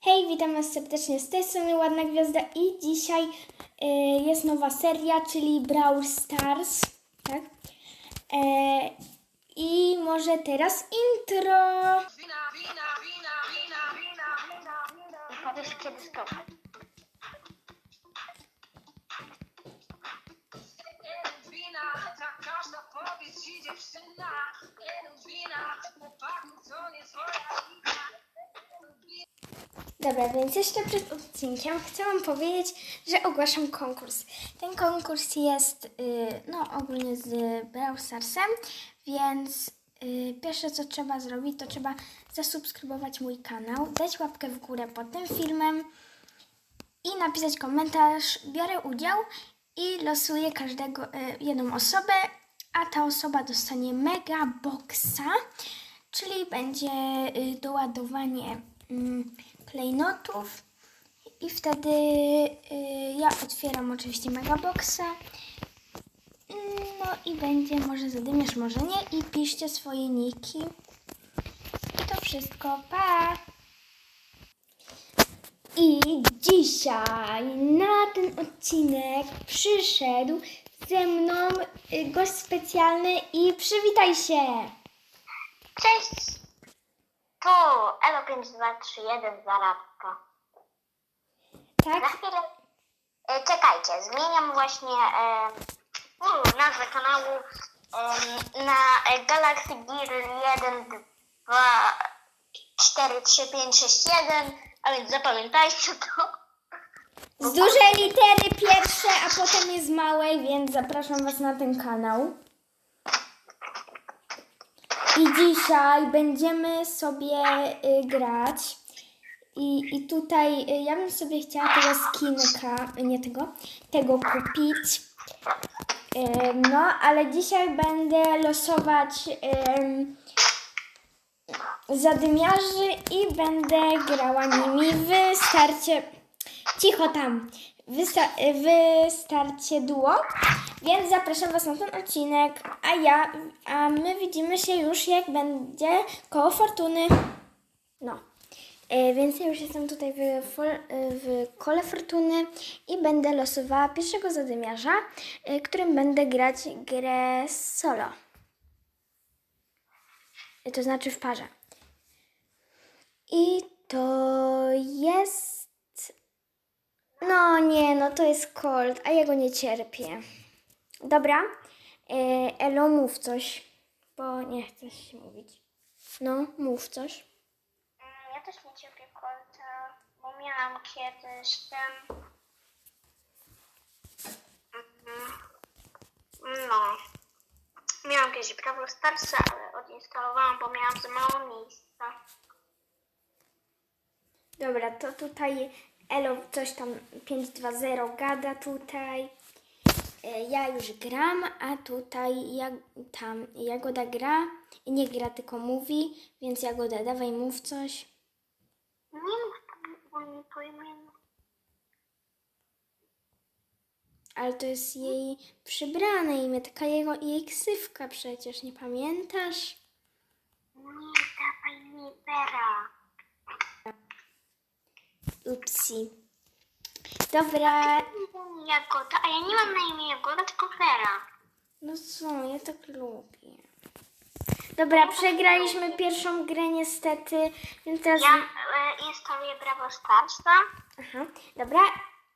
Hej, witam Was serdecznie z tej strony Ładna Gwiazda i dzisiaj y, jest nowa seria, czyli Brawl Stars, tak? E, I może teraz intro. Powiesz kiedy stop. wina, każda powiedz ci dziewczyna Nie wina, chłopaku to nie twoja wina Dobra, więc jeszcze przed odcinkiem chcę Wam powiedzieć, że ogłaszam konkurs. Ten konkurs jest y, no ogólnie z Brawl więc y, pierwsze co trzeba zrobić, to trzeba zasubskrybować mój kanał, dać łapkę w górę pod tym filmem i napisać komentarz. Biorę udział i losuję każdego, y, jedną osobę, a ta osoba dostanie mega boxa, czyli będzie y, doładowanie mm, klejnotów i wtedy y, ja otwieram oczywiście mega boxa. Mm, No i będzie może zadymiesz, może nie i piszcie swoje niki. I to wszystko. Pa! I dzisiaj na ten odcinek przyszedł ze mną y, gość specjalny i przywitaj się! Cześć! Tu Elo5231 Zarabka. Na Tak? chwilę. E, czekajcie, zmieniam właśnie e, u, nazwę kanału e, na e, Galaxy Gear 1, 2, 4, 3, 5, 6, 1, a więc zapamiętajcie to. Z dużej litery pierwsze, a potem jest małej, więc zapraszam Was na ten kanał. I dzisiaj będziemy sobie y, grać. I, I tutaj y, ja bym sobie chciała tego skinka, y, nie tego, tego kupić. Y, no, ale dzisiaj będę losować ym, zadymiarzy i będę grała nimi w starcie. Cicho tam! W, sta- w starcie duo. Więc zapraszam Was na ten odcinek. A ja, a my widzimy się już jak będzie koło fortuny. No. E, więc ja już jestem tutaj w, w kole fortuny i będę losowała pierwszego zadymiarza, e, którym będę grać grę solo. E, To znaczy w parze. I to jest. No nie, no to jest Colt, a ja go nie cierpię. Dobra, e, Elo, mów coś, bo nie chcesz się mówić. No, mów coś. Mm, Ja też nie cierpię kolta, bo miałam kiedyś ten. Mhm. No. Miałam kiedyś prawo starsze, ale odinstalowałam, bo miałam za mało miejsca. Dobra, to tutaj Elo coś tam 520 gada tutaj. E, Ja już gram, a tutaj ja, tam Jagoda gra. Nie gra, tylko mówi, więc Jagoda, dawaj mów coś. Nie mów po imieniu. Ale to jest jej przybrane imię, taka jego, jej ksywka przecież, nie pamiętasz? Nie, dawaj mi Vera. Upsi. Dobra, Jagoda, a ja nie mam na imię Jagoda, tylko Vera. no co, ja tak lubię. Dobra, przegraliśmy pierwszą grę niestety, więc teraz... Ja e, instaluję Brawo Starsa. Aha, dobra,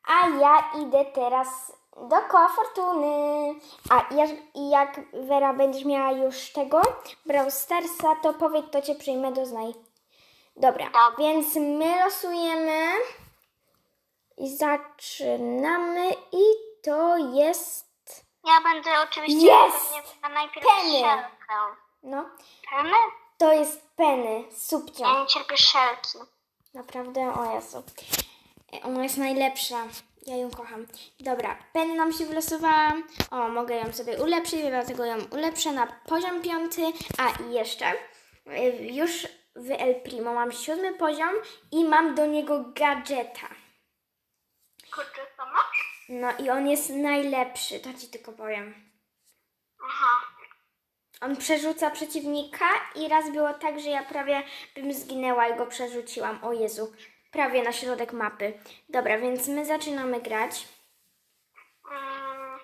a ja idę teraz do koła fortuny. A i jak Wera będziesz miała już tego Brawl Starsa, to powiedz, to cię przyjmę do znaj. Dobra, Dobra. więc my losujemy i zaczynamy i to jest, Ja będę oczywiście Jest! pewnie najpierw Penny. szelkę. no, Penny? to jest Penny. Ja nie cierpię szelki. Naprawdę, o Jezu. E, Ona jest najlepsza. Ja ją kocham. Dobra, pen nam się wylosowała. O, mogę ją sobie ulepszyć, dlatego ją ulepszę na poziom piąty. A i jeszcze, e, już w El Primo mam siódmy poziom i mam do niego gadżeta. Kurczę, co masz? No i on jest najlepszy, to ci tylko powiem. Aha. On przerzuca przeciwnika i raz było tak, że ja prawie bym zginęła i go przerzuciłam. O Jezu. prawie na środek mapy. Dobra, więc my zaczynamy grać. Mm,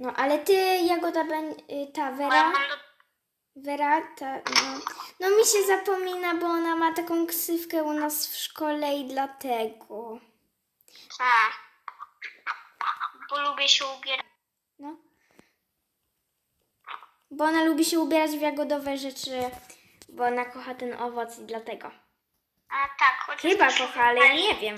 No, ale ty, Jagoda, ben, y, ta bo ja mam. Wera, ta, no, no mi się zapomina, bo ona ma taką ksywkę u nas w szkole i dlatego. A. Bo lubię się ubierać. No. Bo ona lubi się ubierać w jagodowe rzeczy, bo ona kocha ten owoc i dlatego. A tak, chociaż Chyba kocha, ale ja nie wiem.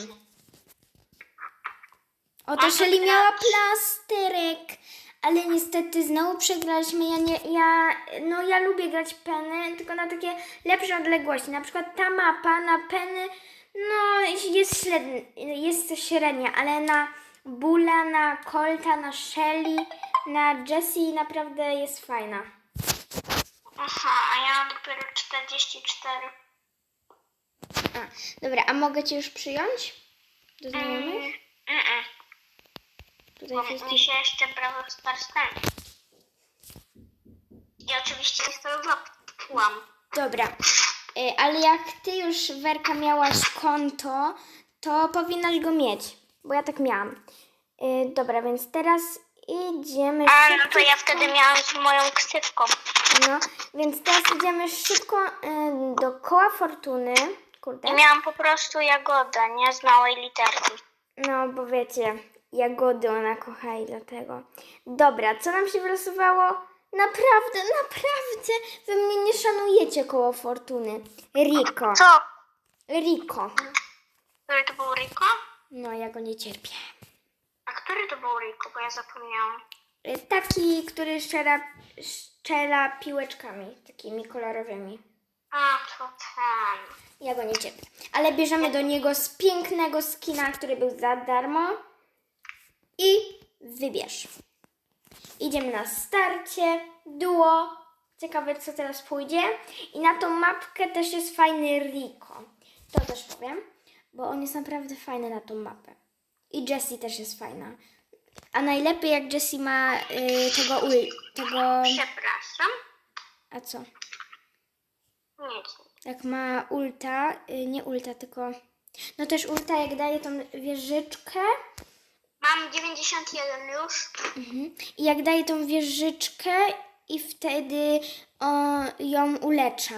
Oto Shelly miała plasterek, ale niestety znowu przegraliśmy. Ja nie, ja, no ja lubię grać peny, tylko na takie lepsze odległości. Na przykład ta mapa na peny, no jest średnia, jest średnia, ale na Bula, na Colta, na Shelly, na Jessie naprawdę jest fajna. Aha, a ja mam dopiero 44. A, dobra, a mogę Cię już przyjąć? Do znajomych? Mm-mm. Tutaj Bo wszyscy... mi się jeszcze Brawl Stars ten. I oczywiście instalowałam. Dobra, y, ale jak ty już Werka miałaś konto, to powinnaś go mieć, bo ja tak miałam. Y, Dobra, więc teraz idziemy A, no to ja wtedy miałam z moją ksywką. No, więc teraz idziemy szybko y, do koła fortuny. Kurde. I miałam po prostu jagodę, nie z małej literki. No, bo wiecie, jagody ona kocha i dlatego. Dobra, co nam się wylosowało? Naprawdę, naprawdę, wy mnie nie szanujecie koło fortuny. Rico. Co? Rico. Który to był Riko? No, ja go nie cierpię. A który to był Riko, bo ja zapomniałam. Y, Taki, który strzela, strzela piłeczkami, takimi kolorowymi. A, to ten. Ja go nie cierpię. Ale bierzemy do niego z pięknego skina, który był za darmo. I wybierz. Idziemy na starcie, duo. Ciekawe, co teraz pójdzie. I na tą mapkę też jest fajny Rico. To też powiem, bo on jest naprawdę fajny na tą mapę. I Jessie też jest fajna. A najlepiej jak Jessie ma y, tego ul... tego... Przepraszam. A co? Nic. Jak ma ulta, y, nie ulta, tylko... No też ulta, jak daje tą wieżyczkę Mam 91 już. mhm. i jak daje tą wieżyczkę i wtedy o, ją ulecza.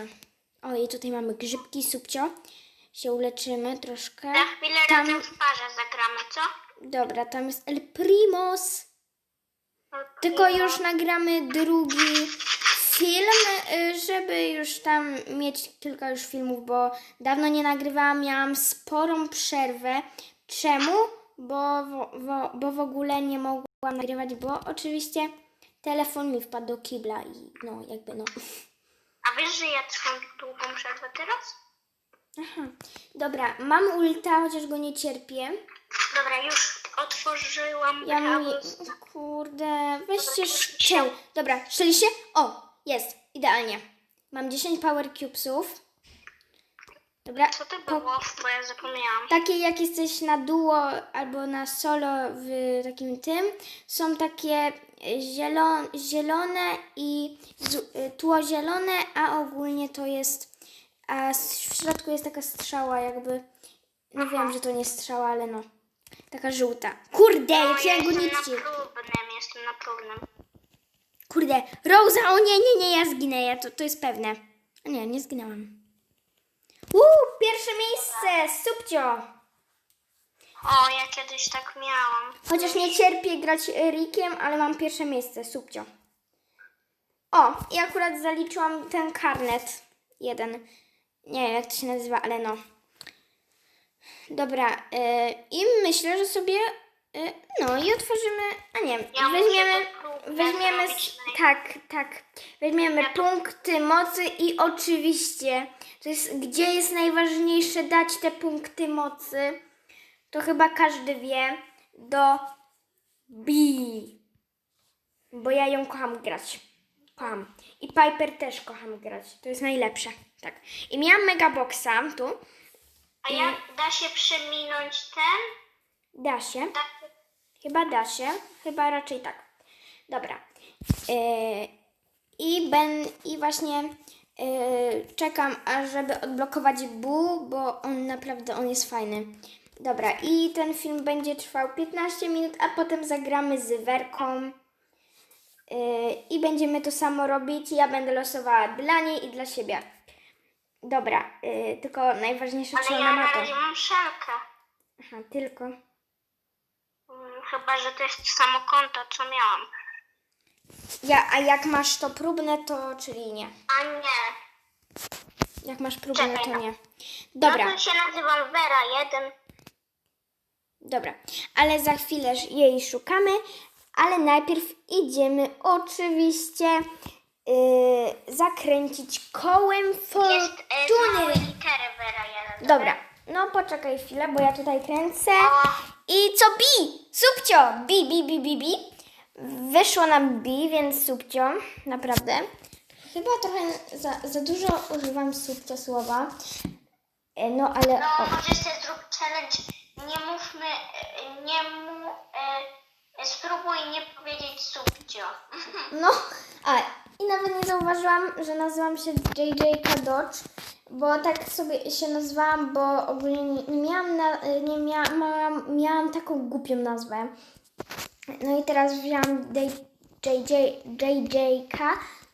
O, i tutaj mamy grzybki, subcio. Się uleczymy troszkę. Za chwilę Tam, razem w parze zagramy, co? dobra, tam jest El Primos. Tylko już nagramy drugi film, y, żeby już tam mieć kilka już filmów, bo dawno nie nagrywałam, miałam sporą przerwę. Czemu? Bo, wo, bo w ogóle nie mogłam nagrywać, bo oczywiście telefon mi wpadł do kibla i no jakby no. A wiesz, że ja trzymam długą przerwę teraz? Aha. Dobra, mam ulta, chociaż go nie cierpię. Dobra, już otworzyłam Ja mówię, kurde, weźcie szczel. Dobra, się? O, jest, idealnie. Mam 10 power cubesów. Dobra, Co to było? Bo ja zapomniałam. takie jak jesteś na duo albo na solo w takim tym, są takie zielone, zielone i y, tło zielone, a ogólnie to jest, a w środku jest taka strzała jakby, no wiem, że to nie strzała, ale no, taka żółta. Kurde, No, jak ja jestem na próbnym, jestem na próbnym. Kurde, Rosa, o nie, nie, nie, ja zginę, ja, to, to jest pewne. Nie, nie zginęłam. Uuu, pierwsze miejsce, subcio. O, ja kiedyś tak miałam. Chociaż nie cierpię grać Rikiem, ale mam pierwsze miejsce, subcio. O, i akurat zaliczyłam ten karnet. Jeden. Nie wiem, jak to się nazywa, ale no. Dobra, y, i myślę, że sobie, y, no i otworzymy, a nie, Ja muszę weźmiemy, weźmiemy, s- tak, tak, weźmiemy punkty mocy i oczywiście, to jest, gdzie jest najważniejsze dać te punkty mocy, to chyba każdy wie, do B. Bo ja ją kocham grać. Kocham. I Piper też kocham grać. To jest najlepsze. Tak. I miałam Megaboxa tu. A jak da się przeminąć ten? Da się. Da Chyba da się. Chyba raczej tak. Dobra. Yy, I ben, i właśnie Yy, czekam, aż żeby odblokować Bu, bo on naprawdę on jest fajny. Dobra, i ten film będzie trwał 15 minut, a potem zagramy z Werką. Yy, I będziemy to samo robić. Ja będę losowała dla niej i dla siebie. Dobra, yy, tylko najważniejsze, czy Ale ona ja ma to. mam szelkę. Aha, tylko. Chyba, że to jest to samo konto, co miałam. Ja, a jak masz to próbne, to czyli nie. A nie. Jak masz próbne, Czekaj, to no. nie. Dobra. Ja tu się nazywam Vera 1. Dobra, ale za chwilę jej szukamy, ale najpierw idziemy oczywiście yy, zakręcić kołem Jest e, z małej fortuny. litery Vera 1. Dobra, no poczekaj chwilę, bo ja tutaj kręcę. I co bi? Subcio! Bi, bi, bi, bi, bi. Wyszło nam bi, więc subcio, naprawdę. Chyba trochę za, za dużo używam subcio słowa. E, No ale... no, O. może sobie zrób challenge. Nie mówmy, e, nie mu, e, spróbuj nie powiedzieć subcio. No, a i nawet nie zauważyłam, że nazywam się JJK Dodge, bo tak sobie się nazwałam, bo ogólnie nie, miałam, na, nie miałam, miałam, taką głupią nazwę. No i teraz wzięłam J- JJ, JJK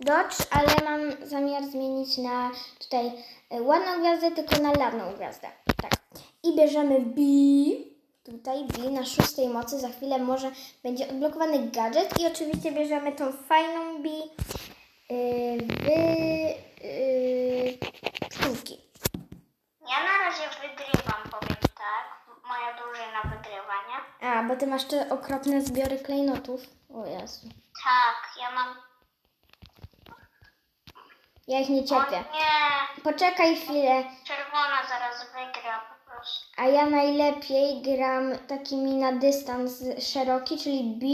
Dodge, ale mam zamiar zmienić na tutaj e, ładną gwiazdę, tylko na lawną gwiazdę. Tak. I bierzemy B, tutaj B na szóstej mocy. Za chwilę może będzie odblokowany gadżet i oczywiście bierzemy tą fajną B yy, yy, sztuki. Ja na razie wygrywam, powiem tak. Moja drużyna wygrywa, nie? A, bo ty masz te okropne zbiory klejnotów. O Jezu. Tak, ja mam... Ja ich nie O cierpię. nie, Poczekaj chwilę. czerwona zaraz wygra po prostu. A ja najlepiej gram takimi na dystans szeroki, czyli B,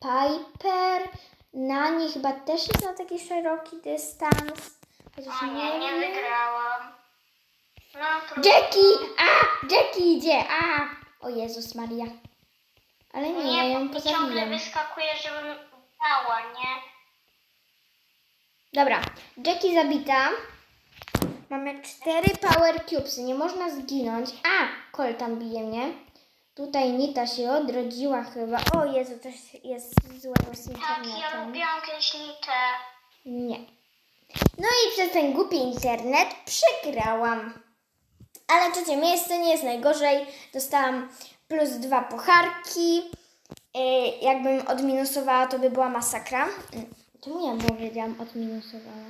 Piper, Nani chyba też jest na taki szeroki dystans. Chociaż O nie, nie wygrałam. No trudno. Jackie! A! Jackie idzie! A! O Jezus Maria. Ale nie, ja ją bo mi ciągle pozabiję. wyskakuje, żebym dała, nie? Dobra, Jackie zabita. Mamy cztery power cubesy, nie można zginąć. A! Kol tam bije mnie. Tutaj Nita się odrodziła chyba. O Jezu, coś jest złego z Tak, ja internetem. lubiłam kiedyś litę. Nie. No i przez ten głupi internet przegrałam. Ale trzecie miejsce nie jest najgorzej. Dostałam plus dwa pucharki. Yy, jakbym odminusowała, to by była masakra. Czemu ja było wiedziałam odminusowała?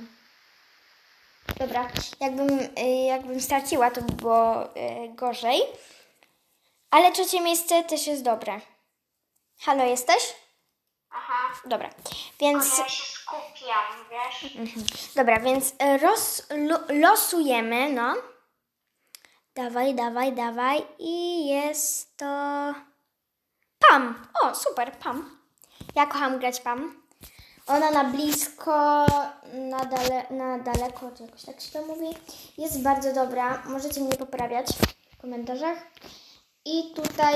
Dobra, jakbym, yy, jakbym straciła, to by było gorzej. Ale trzecie miejsce też jest dobre. Halo, jesteś? Aha. Dobra, więc... ja się skupiam, wiesz? Mhm. Dobra, więc e, roz, lo, losujemy, no. Dawaj, dawaj, dawaj. I jest to. Pam! O, super, Pam. Ja kocham grać Pam. Ona na blisko, na, dale, na daleko, czy jakoś tak się to mówi. Jest bardzo dobra. Możecie mnie poprawiać w komentarzach. I tutaj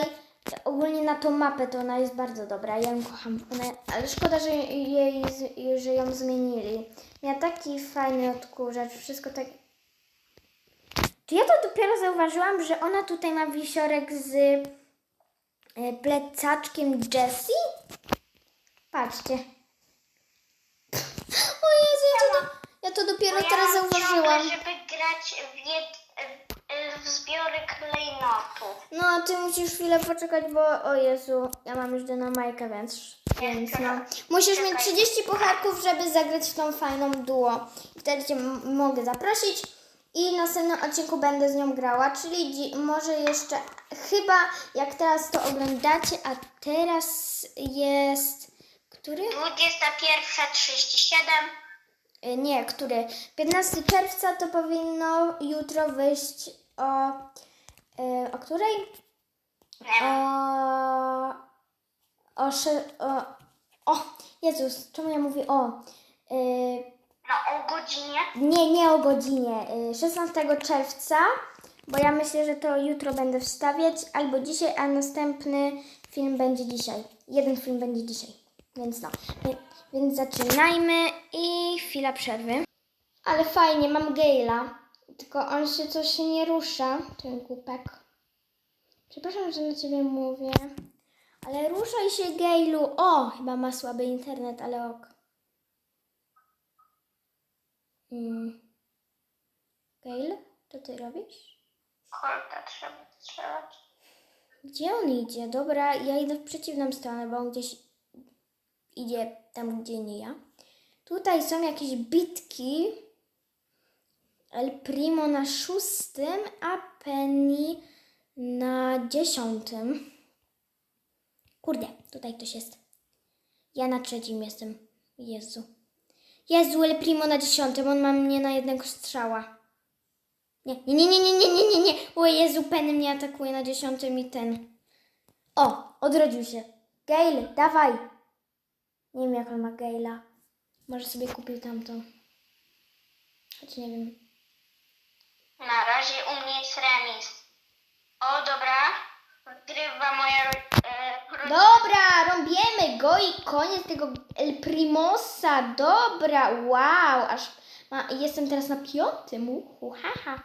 ogólnie na tą mapę to ona jest bardzo dobra. Ja ją kocham. Ona, ale szkoda, że, jej, że ją zmienili. Miała taki fajny odkurzacz, wszystko tak. Czy ja to dopiero zauważyłam, że ona tutaj ma wisiorek z e, plecaczkiem Jessie? Patrzcie. O Jezu, ja to, ja to dopiero ja teraz zauważyłam. Ciągle, żeby grać w, jed, w, w zbiory klejnotów. No, ty musisz chwilę poczekać, bo o Jezu, ja mam już dynamajkę, więc, więc no. Musisz mieć 30 pucharków, żeby zagrać w tą fajną duo. Wtedy cię m- mogę zaprosić i w następnym odcinku będę z nią grała, czyli dzi- może jeszcze, chyba jak teraz to oglądacie, a teraz jest, który? 21.37. Y, Nie, który? 15 czerwca to powinno jutro wyjść o, y, o której? O, o, o, o, Jezus, czemu ja mówię o? Y, No o godzinie. nie, nie o godzinie. Y, 16 czerwca, bo ja myślę, że to jutro będę wstawiać, albo dzisiaj, a następny film będzie dzisiaj. Jeden film będzie dzisiaj, więc no. Wie- Więc zaczynajmy i chwila przerwy. Ale fajnie, mam Gale'a. Tylko on się coś nie rusza, ten głupek. Przepraszam, że na ciebie mówię. Ale ruszaj się, Gale'u. O, chyba ma słaby internet, ale ok. Mm. Gale, co ty robisz? Kolta trzeba strzelać. Gdzie on idzie? Dobra, ja idę w przeciwną stronę, bo on gdzieś idzie tam, gdzie nie ja. Tutaj są jakieś bitki. El Primo na szóstym, a Penny na dziesiątym. Kurde, tutaj ktoś jest. Ja na trzecim jestem. Jezu. Jezu, El Primo na dziesiątym, on ma mnie na jednego strzała. Nie, nie, nie, nie, nie, nie, nie, nie, nie. O Jezu, Penny mnie atakuje na dziesiątym i ten. O, odrodził się. Gale, dawaj. Nie wiem, jak on ma Gale'a. Może sobie kupił tamto. Choć nie wiem. Na razie u mnie jest remis. O, dobra. Wygrywa moja ro- e, rodzina. Dobra, robiemy go i koniec tego El Primosa. Dobra, wow, aż ma, jestem teraz na piątym. Uhu, haha.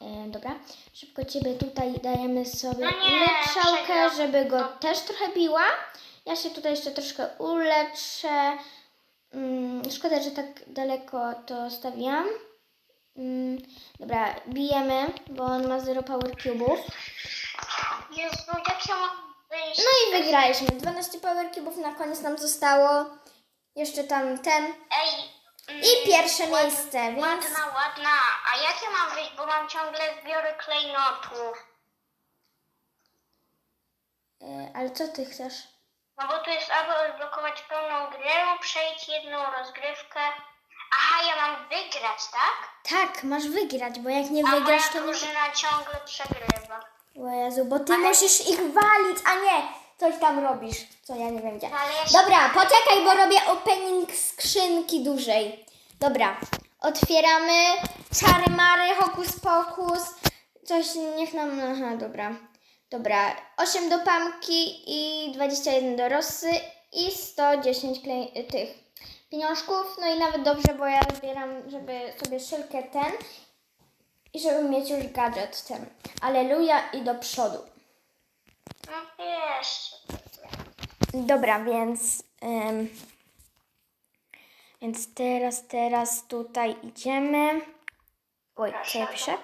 E, dobra, szybko ciebie tutaj dajemy sobie No nie, żeby go też trochę biła. Ja się tutaj jeszcze troszkę uleczę. Mm, szkoda, że tak daleko to stawiam. Mm, dobra, bijemy, bo on ma 0 power cube'ów. Jezu, jak ja mam wyjść? No i wygraliśmy. 12 power cube'ów na koniec nam zostało. Jeszcze tam ten. Ej. mm, I pierwsze ład- miejsce, więc... Ładna, ładna. A jak ja mam wyjść, bo mam ciągle zbiory klejnotów. E, ale co ty chcesz? No bo tu jest albo odblokować pełną grę, przejść jedną rozgrywkę. Aha, ja mam wygrać, tak? Tak, masz wygrać, bo jak nie A moja wygrasz, to nie... drużyna ciągle przegrywa. O Jezu, bo ty Ale- musisz ich walić, a nie coś tam robisz, co ja nie wiem gdzie. Ale ja się- Dobra, poczekaj, bo robię opening skrzynki dłużej. Dobra, otwieramy. Czary mary, hokus pokus. Coś niech nam... Aha, dobra. Dobra, 8 do Pamki i 21 do Rossy i 110 klej... tych pieniążków. No i nawet dobrze, bo ja zbieram, żeby sobie szylkę ten i żeby mieć już gadżet ten. Aleluja i do przodu. No wiesz. Dobra, więc. ym, więc teraz, teraz tutaj idziemy. Oj, co ja piszę?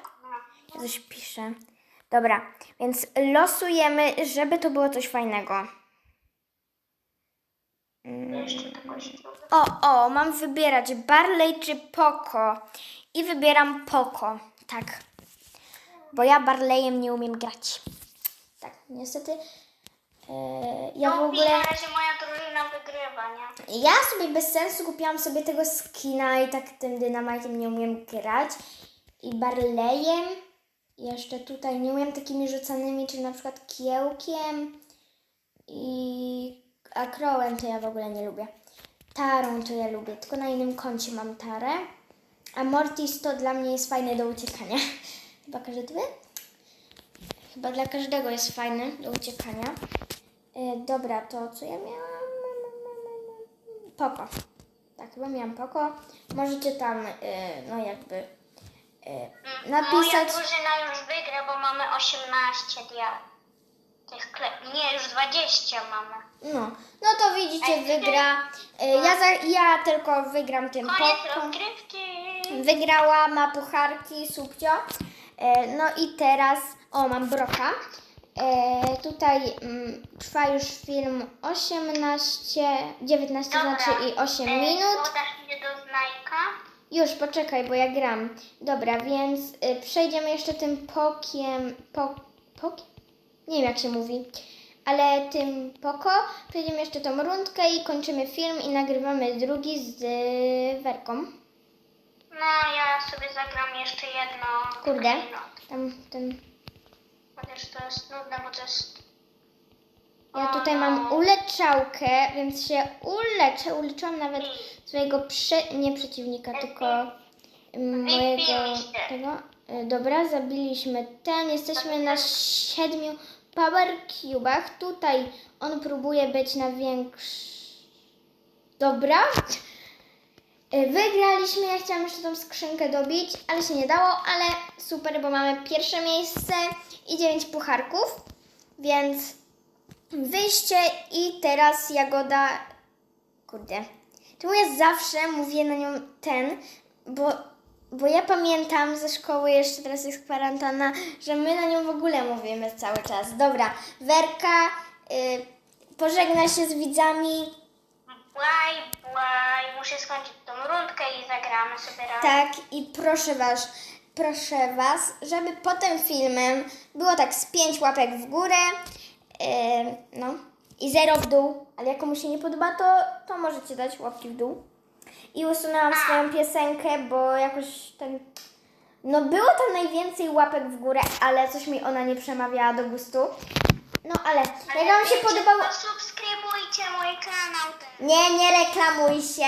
Ja coś piszę. Dobra, więc losujemy, żeby to było coś fajnego. O, o, mam wybierać Barley czy Poco. I wybieram Poco. Tak. Bo ja Barleyem nie umiem grać. Tak, niestety. Eee, ja w No, ogóle. na razie moja drużyna wygrywa, nie? Ja sobie bez sensu kupiłam sobie tego skina i tak tym dynamitem nie umiem grać. I Barleyem. Jeszcze tutaj nie umiem takimi rzucanymi, czyli na przykład kiełkiem. I akrołem to ja w ogóle nie lubię. Tarą to ja lubię, tylko na innym koncie mam tarę. A Mortis to dla mnie jest fajny do uciekania. Chyba każdy wie? Chyba dla każdego jest fajny do uciekania. E, dobra, to co ja miałam? Poko. Tak, chyba miałam Poko. Możecie tam, e, no jakby, e, Moja napisać. drużyna już wygra, bo mamy 18 dia. Tych kle- Nie, już 20 mamy. No, no to widzicie, wygra. E, ja, za, ja tylko wygram tym Koniec rozgrywki. Wygrała, ma pucharki, subcio. E, no i teraz, o, mam broka. E, tutaj mm, trwa już film 18, 19 Dobra. znaczy i 8 E, minut. Podasz do znajka. Już, poczekaj, bo ja gram. Dobra, więc y, przejdziemy jeszcze tym pokiem. Po, pokiem? Nie wiem, jak się mówi. Ale tym poko. Przejdziemy jeszcze tą rundkę i kończymy film i nagrywamy drugi z Werką. No, ja sobie zagram jeszcze jedno. Kurde. Tam ten. Chociaż to jest nudne, bo to jest... Ja tutaj mam uleczałkę, więc się uleczę. Uleczyłam nawet swojego prze, nie przeciwnika, tylko mm, mojego tego. E, Dobra, zabiliśmy ten. Jesteśmy na siedmiu power cubach. Tutaj on próbuje być na większy. Dobra. Y, Wygraliśmy, ja chciałam jeszcze tą skrzynkę dobić, ale się nie dało, ale super, bo mamy pierwsze miejsce i 9 pucharków, więc wyjście i teraz Jagoda, kurde, czemu ja zawsze mówię na nią ten, bo, bo ja pamiętam ze szkoły, jeszcze teraz jest kwarantanna, że my na nią w ogóle mówimy cały czas. Dobra, Werka, y, pożegna się z widzami, Błaj, błaj, muszę skończyć tą rundkę i zagramy sobie razem. Tak, i proszę was, proszę was, żeby pod tym filmem było tak z 5 łapek w górę, yy, no i 0 w dół, ale jak komuś się nie podoba, to, to możecie dać łapki w dół. I usunęłam swoją piosenkę, bo jakoś ten, no było tam najwięcej łapek w górę, ale coś mi ona nie przemawiała do gustu. No ale, jak wam się podobało... Subskrybujcie mój kanał. ten. Nie, nie reklamuj się.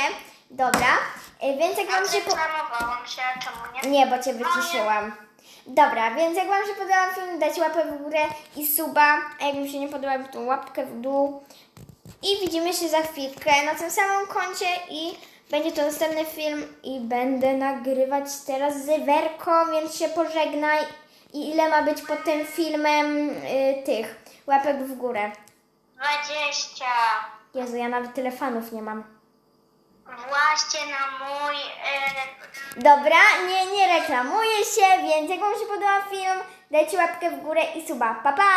Dobra, yy, więc jak wam się... Po... Reklamowałam się, czemu nie? Nie, bo cię wyciszyłam. Dobra, więc jak Wam się podobał film, dajcie łapę w górę i suba, a jak mi się nie podoba, to łapkę w dół. I widzimy się za chwilkę na tym samym koncie i będzie to następny film i będę nagrywać teraz z Werką, więc się pożegnaj. I ile ma być pod tym filmem y, tych łapek w górę? 20. Jezu, ja nawet tyle fanów nie mam. Właśnie na mój... E, Dobra, nie, nie reklamuję się, więc jak Wam się podoba film, dajcie łapkę w górę i suba. Pa, pa!